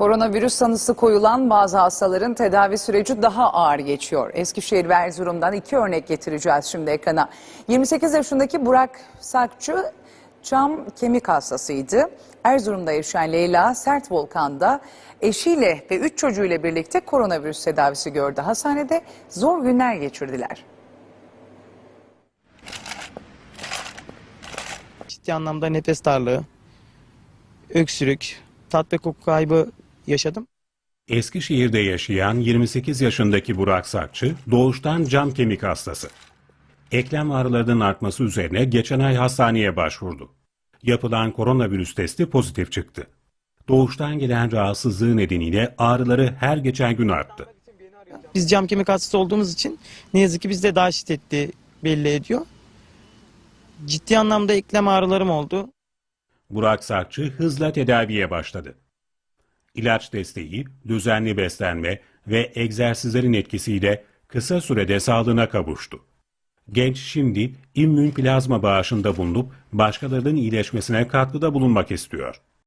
Koronavirüs sanısı koyulan bazı hastaların tedavi süreci daha ağır geçiyor. Eskişehir ve Erzurum'dan iki örnek getireceğiz şimdi ekrana. 28 yaşındaki Burak Sakçı cam kemik hastasıydı. Erzurum'da yaşayan Leyla Sert Volkan'da eşiyle ve üç çocuğuyla birlikte koronavirüs tedavisi gördü. Hastanede zor günler geçirdiler. Ciddi anlamda nefes darlığı, öksürük, tat ve koku kaybı yaşadım. Eskişehir'de yaşayan 28 yaşındaki Burak Sakçı doğuştan cam kemik hastası. Eklem ağrılarının artması üzerine geçen ay hastaneye başvurdu. Yapılan koronavirüs testi pozitif çıktı. Doğuştan gelen rahatsızlığı nedeniyle ağrıları her geçen gün arttı. Biz cam kemik hastası olduğumuz için ne yazık ki bizde daha şiddetli belli ediyor. Ciddi anlamda eklem ağrılarım oldu. Burak Sakçı hızla tedaviye başladı. İlaç desteği, düzenli beslenme ve egzersizlerin etkisiyle kısa sürede sağlığına kavuştu. Genç şimdi immün plazma bağışında bulunup başkalarının iyileşmesine katkıda bulunmak istiyor.